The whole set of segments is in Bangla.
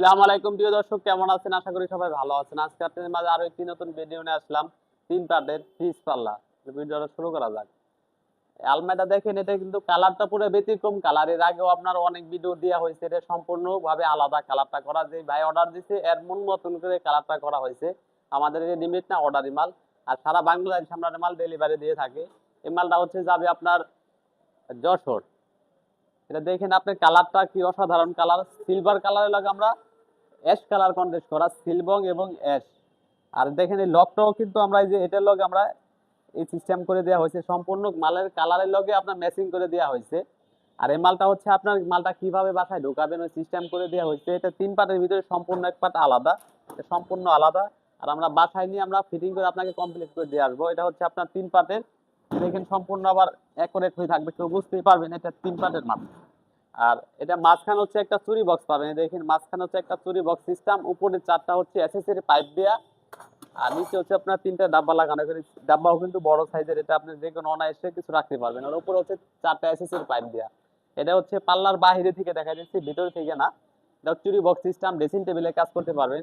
আসসালামু আলাইকুম, প্রিয় দর্শক, কেমন আছেন? আশা করি সবাই ভালো আছেন। আজকে আপনাদের মাঝে আরও একটি নতুন ভিডিও নিয়ে আসলাম। তিন পার্টের ফ্রিজ পাল্লা ভিডিওটা শুরু করা যাক। আলমারিটা দেখেন, এটা কিন্তু কালারটা পুরো ব্যতিক্রম কালার। এর আগেও আপনার অনেক ভিডিও দেওয়া হয়েছে, এটা সম্পূর্ণভাবে আলাদা কালারটা করা। যে ভাই অর্ডার দিছে, এর মন মতন করে কালারটা করা হয়েছে। আমাদের এই লিমিট না অর্ডারি মাল। আর সারা বাংলাদেশ আমরা মাল ডেলিভারি দিয়ে থাকি। এই মালটা হচ্ছে যাবে আপনার যশোর। এটা দেখেন, আপনার কালারটা কি অসাধারণ কালার। সিলভার কালারের লাগে আমরা অ্যাশ কালার কন্টেস্ট করা সিলবং এবং অ্যাশ আর দেখেন এই লকটাও কিন্তু আমরা এই যে, এটার লগে আমরা এই সিস্টেম করে দেওয়া হয়েছে। সম্পূর্ণ মালের কালারের লগে আপনার ম্যাচিং করে দেওয়া হয়েছে। আর এই মালটা হচ্ছে আপনার মালটা কীভাবে বাসায় ঢোকাবেন, ওই সিস্টেম করে দেওয়া হয়েছে। এটা তিন পার্টের ভিতরে সম্পূর্ণ এক পার্ট আলাদা। সম্পূর্ণ আলাদা। আর আমরা বাসায় নিয়ে আমরা ফিটিং করে আপনাকে কমপ্লিট করে দিয়ে আসব। এটা হচ্ছে আপনার তিন পার্টের দেখেন সম্পূর্ণ আবার অ্যাকোরেট হয়ে থাকবে। কেউ বুঝতেই পারবেন, এটা তিন পার্টের মাল আর এটা মাঝখানে হচ্ছে একটা চুরি বক্স পাবেন। দেখেন, মাঝখানে হচ্ছে একটা চুরি বক্স সিস্টেম উপরে চারটা হচ্ছে এসএসএর পাইপ দেয়া, আর নিচে হচ্ছে আপনার তিনটা ডাব্বা লাগানো। করে ডাব্বাও কিন্তু বড় সাইজের এটা আপনি যে কোনো অনায়াসে কিছু রাখতে পারবেন। আর উপরে হচ্ছে চারটা এসএসএর পাইপ দেয়া। এটা হচ্ছে পাল্লার বাইরে থেকে দেখা যাচ্ছে, ভিতরে থেকে না। এটা চুরি বক্স সিস্টেম ড্রেসিং টেবিলে কাজ করতে পারবেন।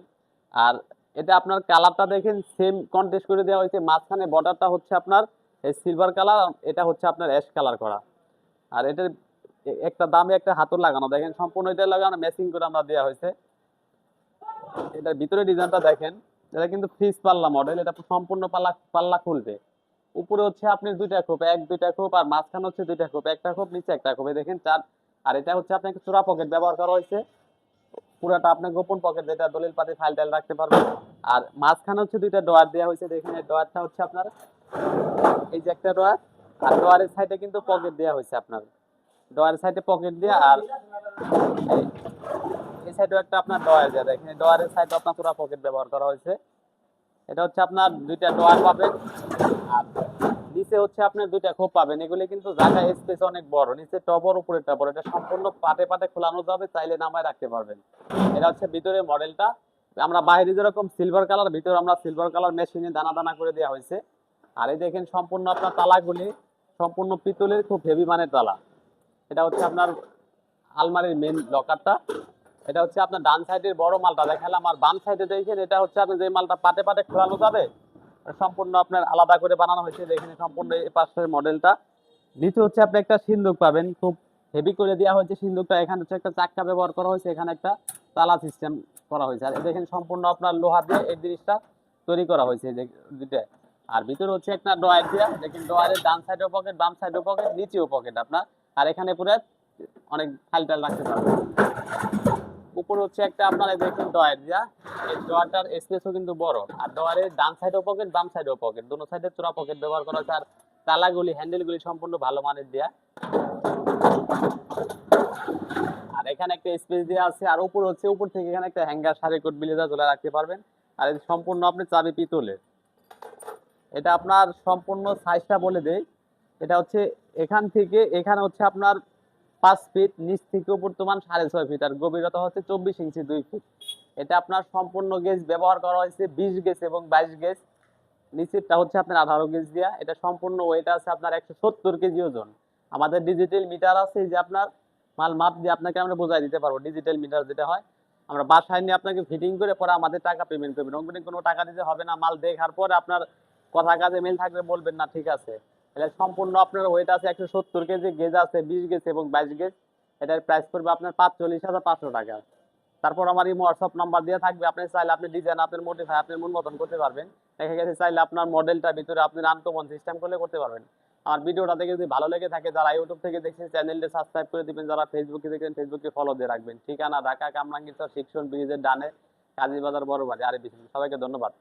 আর এটা আপনার কালারটা দেখেন সেম কন্টেস্ট করে দেওয়া হয়েছে। মাঝখানে বর্ডারটা হচ্ছে আপনার সিলভার কালার এটা হচ্ছে আপনার অ্যাশ কালার করা। আর এটার একটা দামে একটা হাতল লাগানো। দেখেন, সম্পূর্ণ এটা লাগানো ম্যাচিং করে আমরা দেওয়া হয়েছে। এটার ভিতরে ডিজাইনটা দেখেন, এটা কিন্তু ফ্রিজ পাল্লা মডেল এটা সম্পূর্ণ পাল্লা পাল্লা খুলবে। উপরে হচ্ছে আপনি দুইটা খোপ, এক দুইটা খোপ, আর মাঝখানে হচ্ছে দুইটা খোপ, একটা খোপ, নিচে একটা খোপ। দেখেন, চার, আর এটা হচ্ছে আপনাকে চূড়া পকেট ব্যবহার করা হয়েছে। পুরাটা আপনি গোপন পকেট যেটা দলিল পাতি ফাইল টাইল রাখতে পারবেন। আর মাঝখানে হচ্ছে দুইটা ডয়ার দেওয়া হয়েছে, দেখেন, এই ডয়ারটা হচ্ছে আপনার, এই যে একটা ডয়ার আর ডয়ারের সাইডে কিন্তু পকেট দেওয়া হয়েছে আপনার। ডয়ারের সাইডে পকেট দেওয়া আর এই- সাইডেও একটা আপনার ডয়ার দেওয়া দেখেন ডয়ারের সাইডে আপনার পুরো পকেট ব্যবহার করা হয়েছে। এটা হচ্ছে আপনার দুইটা ডয়ার পাবেন, আর নিচে হচ্ছে আপনার দুইটা খোপ পাবেন। এগুলি কিন্তু জায়গা স্পেস অনেক বড় নিচে টবর উপরে টবর এটা সম্পূর্ণ পাটে পাটে খোলানো যাবে, চাইলে নামায় রাখতে পারবেন। এটা হচ্ছে ভিতরে মডেলটা আমরা বাইরে যেরকম সিলভার কালার ভিতরে আমরা সিলভার কালার মেশিনে দানা দানা করে দেওয়া হয়েছে। আর এই দেখেন সম্পূর্ণ আপনার তালাগুলি, সম্পূর্ণ পিতলের খুব হেভি মানের তালা। এটা হচ্ছে আপনার আলমারির মেন লকারটা এটা হচ্ছে আপনার ডান সাইডের বড় মালটা। দেখালাম আর বাম সাইডে দেখেন, এটা হচ্ছে আপনি যে মালটা পাটে পাটে খোলানো যাবে সম্পূর্ণ আপনার আলাদা করে বানানো হয়েছে। দেখেন সম্পূর্ণ এই পাশের মডেলটা নিচে হচ্ছে আপনি একটা সিন্দুক পাবেন, খুব হেভি করে দেওয়া হয়েছে সিন্দুকটা। এখানে হচ্ছে একটা চাক্কা ব্যবহার করা হয়েছে, এখানে একটা তালা সিস্টেম করা হয়েছে। আর দেখেন সম্পূর্ণ আপনার লোহা দিয়ে এই জিনিসটা তৈরি করা হয়েছে দুইটা। আর ভিতরে হচ্ছে একটা ডয়ার দেওয়া দেখেন ডয়ারের ডান সাইডেও পকেট বাম সাইডেও পকেট নিচেও পকেট আপনার। আর এখানে পুরো অনেক ফাইল টাইল রাখতে পারবেন উপর হচ্ছে একটা আপনার দেখেন ডয়ার দেওয়া এই ডয়ারটার স্পেসও কিন্তু বড়। আর ডয়ারের ডান সাইডেও পকেট বাম সাইডেও পকেট দুটো সাইডে চোরা পকেট ব্যবহার করা হয়েছে আর তালাগুলি হ্যান্ডেলগুলি সম্পূর্ণ ভালো মানের দেওয়া আর এখানে একটা স্পেস দেওয়া আছে। আর উপর হচ্ছে, উপর থেকে এখানে একটা হ্যাঙ্গার সারি কোট বিলেজা ঝোলা রাখতে পারবেন। আর সম্পূর্ণ আপনি চাবি পিতলের। এটা আপনার সম্পূর্ণ সাইজটা বলে দেই। এটা হচ্ছে এখান থেকে, এখানে হচ্ছে আপনার পাঁচ ফিট নিচ থেকে উপর তোমার সাড়ে ছয় ফিট আর গভীরতা হচ্ছে চব্বিশ ইঞ্চি দুই ফিট এটা আপনার সম্পূর্ণ গেজ ব্যবহার করা হয়েছে বিশ গেজ এবং বাইশ গেজ নিচেরটা হচ্ছে আপনার আঠারো গেজ দিয়া। এটা সম্পূর্ণ ওয়েট আছে আপনার একশো সত্তর কেজি ওজন। আমাদের ডিজিটাল মিটার আছে যে আপনার মাল মাপ দিয়ে আপনাকে আমরা বোঝাই দিতে পারব ডিজিটাল মিটার যেটা হয়। আমরা বাসায় নিয়ে আপনাকে ফিটিং করে পরে আমাদের টাকা পেমেন্ট করবেন। কোনো টাকা দিতে হবে না, মাল দেখার পরে আপনার কথা কাজে মিল থাকলে বলবেন না, ঠিক আছে। এটা সম্পূর্ণ আপনার ওয়েট আছে একশো সত্তর কেজি গেজ আছে বিশ গেজ এবং বাইশ গেজ এটার প্রাইস পড়বে আপনার পাঁচচল্লিশ হাজার পাঁচশো টাকা। তারপর আমার এই হোয়াটসঅ্যাপ নাম্বার দেওয়া থাকবে, আপনি চাইলে আপনি ডিজাইন আপনার মোটিফাই আপনার মন মতন করতে পারবেন। দেখা গেছে চাইলে আপনার মডেলটা ভিতরে আপনি আনকমন সিস্টেম করলে করতে পারবেন। আমার ভিডিওটা দেখে যদি ভালো লেগে থাকে, যারা ইউটিউব থেকে দেখছেন চ্যানেলটা সাবস্ক্রাইব করে দিবেন। যারা ফেসবুকে দেখেন ফেসবুকে ফলো দিয়ে রাখবেন। ঠিকানা ঢাকা কামরাঙ্গীর শিক্ষণ ব্রিজের ডানে কাজী বাজার বড় বাজার আর সবাইকে ধন্যবাদ।